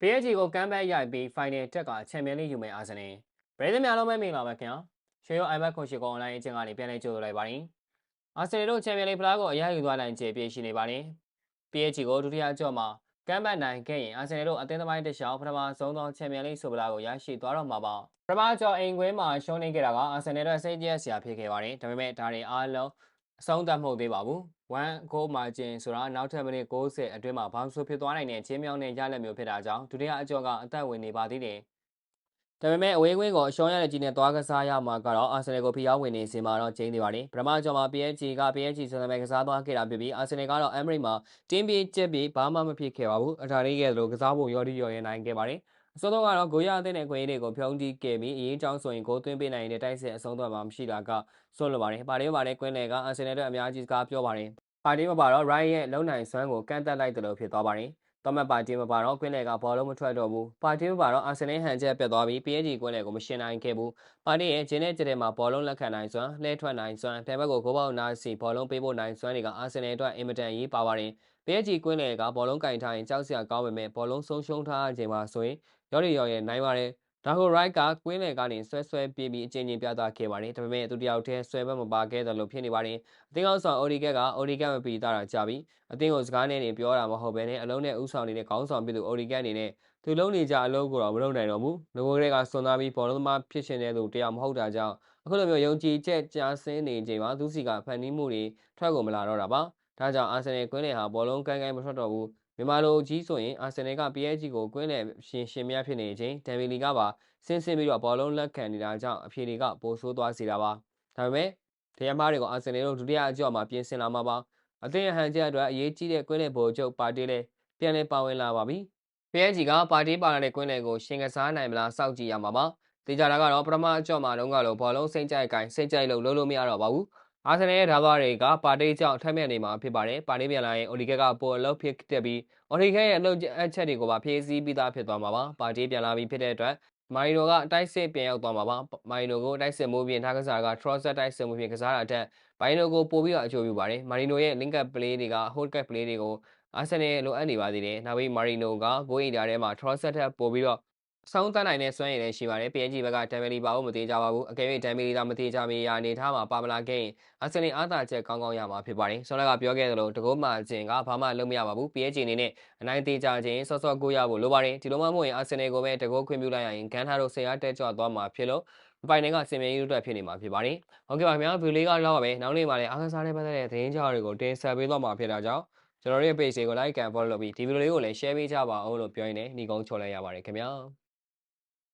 PSG ကိုကမ်းဘက်ရိုက်ပြီး final တက်ကချန်ပီယံလိယူမယ်အာဆင်နယ်ပရိသတ်များလုံးပဲမင်္ဂလာပါခင်ဗျာရွှေရော iPad ခွန်ရှိကော online အချင်းကနေပြန်လည်ကြိုဆိုလိုက်ပါတယ်အာဆင်နယ်တို့ချန်ပီယံလိဖလားကိုအရယူသွားနိုင်ခြေပြည့်ရှိနေပါတယ် PSG ကိုဒုတိယအကြော့မှာကမ်းဘက်နိုင်ခဲ့ရင်အာဆင်နယ်တို့အသင်းသမိုင်းတစ်လျှောက်ပထမဆုံးသောချန်ပီယံလိဆိုပလာကိုရရှိသွားတော့မှာပါပထမကြော့အိမ်ခွင်းမှာရှုံးနေခဲ့တာကအာဆင်နယ်တို့စိတ်ကြက်စရာဖြစ်ခဲ့ပါတယ်ဒါပေမဲ့ဒါတွေအားလုံး အဆုံးသတ်မဟုတ်သေးပါဘူး1 goal margin ဆိုတာနောက်ထပ်မိနစ်60အတွင်းမှာဘောင်းဆိုဖြစ်သွားနိုင်တဲ့ချင်းမြောင်းတဲ့ရလက်မျိုးဖြစ်တာကြောင့်ဒုတိယအကြော့ကအသက်ဝင်နေပါသေးတယ်။ဒါပေမဲ့အဝေးကွင်းကိုအရှုံးရတဲ့ကြီးနဲ့သွားကစားရမှာကတော့အာဆင်နယ်ကိုဖိအားဝင်နေစီမှာတော့ကျင်းနေပါတယ်။ပထမကြော့မှာ PSG က PSG စံသမက်ကစားသွားခဲ့တာဖြစ်ပြီးအာဆင်နယ်ကတော့ Emery မှာတင်းပြေးကျက်ပြီးဘာမှမဖြစ်ခဲ့ပါဘူး။အထာလေးကဲလို့ကစားဖို့ရော်ဒီရော်ရဲနိုင်ခဲ့ပါတယ်။ အစိုးတော့ကတော့ဂိုရအသင်းနဲ့ခွင့်ရတွေကိုဖြုံးတီးခဲ့ပြီးအရေးကြောင်းဆိုရင်ဂိုးသွင်းပေးနိုင်တဲ့တိုက်စစ်အဆုံးတော့မှမရှိတာကဆိုလိုပါတယ်။ပါရီမှာလည်းကွင်းလေကအာဆင်နယ်တို့အများကြီးစကားပြောပါတယ်။ပါတီမှာပါတော့ Ryan ရဲ့လုံနိုင်စွမ်းကိုကန့်တက်လိုက်တယ်လို့ဖြစ်သွားပါတယ်။တော်မတ်ပါတီမှာပါတော့ကွင်းလေကဘောလုံးမထွက်တော့ဘူး။ပါတီမှာပါတော့အာဆင်နယ်ဟန်ချက်ပြတ်သွားပြီး PSG ကွင်းလေကိုမရှင်းနိုင်ခဲ့ဘူး။ပါတီရဲ့ဂျင်းနဲ့ကြတဲ့မှာဘောလုံးလက်ခံနိုင်စွမ်းလှဲထွက်နိုင်စွမ်းဖဲဘက်ကိုဂိုးပေါက်နာစီဘောလုံးပေးဖို့နိုင်စွမ်းတွေကအာဆင်နယ်အတွက်အင်မတန်ရေးပါပါတယ်။ PSG ကွင်းလေကဘောလုံးကင်ထားရင်ကြောက်စရာကောင်းပေမဲ့ဘောလုံးဆုံးရှုံးထားချိန်မှာဆိုရင် ရော်ရီရော်ရဲ့နိုင်ပါတယ်ဒါကို right ကကွင်းလေကနေဆွဲဆွဲပြေးပြီးအချင်းချင်းပြသခဲ့ပါတယ်ဒါပေမဲ့သူတယောက်တည်းဆွဲဘက်မပါခဲ့တယ်လို့ဖြစ်နေပါတယ်အသင်းအောင်ဆောင်အိုဒီကက်ကအိုဒီကက်မပီတာတာကြပြီအသင်းကိုစကားနဲ့နေပြောတာမဟုတ်ဘဲနဲ့အလုံးနဲ့ဥဆောင်နေတဲ့ခေါင်းဆောင်ပြည်သူအိုဒီကက်အနေနဲ့သူလုံးနေကြအလုပ်ကိုတော့မလုပ်နိုင်တော့ဘူးငိုကလေးကစွန်သားပြီးဘောလုံးသမားဖြစ်ရှင်တဲ့သူတယောက်မဟုတ်တာကြောင့်အခုလိုမျိုးယုံကြည်ချက်ကြားဆင်းနေချိန်မှာသူစီကဖန်တီးမှုတွေထွက်ကုန်မလာတော့တာပါ ဒါကြောင့်အာဆင်နယ်ကွင်းလေဟာဘောလုံးကန်းကန်းမထွက်တော့ဘူးမြန်မာလိုကြီးဆိုရင်အာဆင်နယ်က PSG ကိုကွင်းလေရှင်ရှင်မြဖြစ်နေချိန်ဒန်ဗီလီကပါဆင်းဆင်းပြီးတော့ဘောလုံးလက်ခံနေတာကြောင့်အဖြေတွေကပိုဆိုးသွားစေတာပါဒါပေမဲ့တရားမားတွေကိုအာဆင်နယ်တို့ဒုတိယအကြော့မှာပြင်ဆင်လာမှာပါအသင်းဟန်ချက်အတွက်အရေးကြီးတဲ့ကွင်းလေဘိုလ်ချုပ်ပါတီလည်းပြန်လည်ပါဝင်လာပါပြီ PSG ကပါတီပါလာတဲ့ကွင်းလေကိုရှင်ကစားနိုင်မလားစောင့်ကြည့်ရမှာပါတေချာတာကတော့ပထမအကြော့မှာတုန်းကလို့ဘောလုံးစိတ်ကြိုက်ကိုင်စိတ်ကြိုက်လို့လုံးလို့မရတော့ပါဘူး အာဆင်နယ်ရဲ့ဓာတ်သွားတွေကပါတီကြောင့်ထက်မြက်နေမှာဖြစ်ပါတယ်ပါတီပြန်လာရင်အိုဒီကက်ကပိုအလုပ်ဖြစ်တက်ပြီးအော်ဒီကက်ရဲ့အလုပ်အချက်တွေကိုပါဖြည့်ဆည်းပြီးသားဖြစ်သွားမှာပါပါတီပြန်လာပြီးဖြစ်တဲ့အတွက်မာရီနိုကတိုက်စစ်ပြန်ရောက်သွားမှာပါမာရီနိုကိုတိုက်စစ်မိုးပြင်ထားကစားက Trosset တိုက်စစ်မိုးပြင်ကစားတာအထက်ဘိုင်နိုကိုပို့ပြီးတော့အချိုးပြပါတယ်မာရီနိုရဲ့ link up play တွေက hold cut play တွေကိုအာဆင်နယ်လိုအပ်နေပါသေးတယ်နောက်ပြီးမာရီနိုကဂိုးအိဒါထဲမှာ Trosset ထက်ပို့ပြီးတော့ ဆောင်းတန်းနိုင်တဲ့စွမ်းရည်လည်းရှိပါတယ် PSG ဘက်ကတမ်ဘယ်လီပါဖို့မသေးကြပါဘူးအကယ်၍တမ်ဘယ်လီသာမသေးကြမီရာအနေထားမှာပါမလာခဲ့ရင်အာဆင်နယ်အားသာချက်ကောင်းကောင်းရမှာဖြစ်ပါတယ်ဆောလကပြောခဲ့သလိုတကုတ်မှကျင်ကဘာမှလုပ်မရပါဘူး PSG အနေနဲ့အနိုင်သေးကြခြင်းစောစောကိုရဖို့လိုပါတယ်ဒီလိုမှမဟုတ်ရင်အာဆင်နယ်ကိုပဲတကုတ်ခွင့်ပြုလိုက်ရရင်ဂန်ထာတို့ဆရာတက်ကြွသွားမှာဖြစ်လို့ပိုင်တွေကစင်မြဲရေးအတွက်ဖြစ်နေမှာဖြစ်ပါတယ်ဟုတ်ကဲ့ပါခင်ဗျာဗီဒီယိုလေးကတော့ပါပဲနောက်နေ့မှာလည်းအားကစားတဲ့ပတ်သက်တဲ့သတင်းကြောင်းတွေကိုတင်ဆက်ပေးသွားမှာဖြစ်တာကြောင့်ကျွန်တော်တို့ရဲ့ page ကို like and follow လုပ်ပြီးဒီဗီဒီယိုလေးကိုလည်း share ပေးကြပါအောင်လို့ပြောရင်းနဲ့ညီကုန်းချော်လိုက်ရပါတယ်ခင်ဗျာ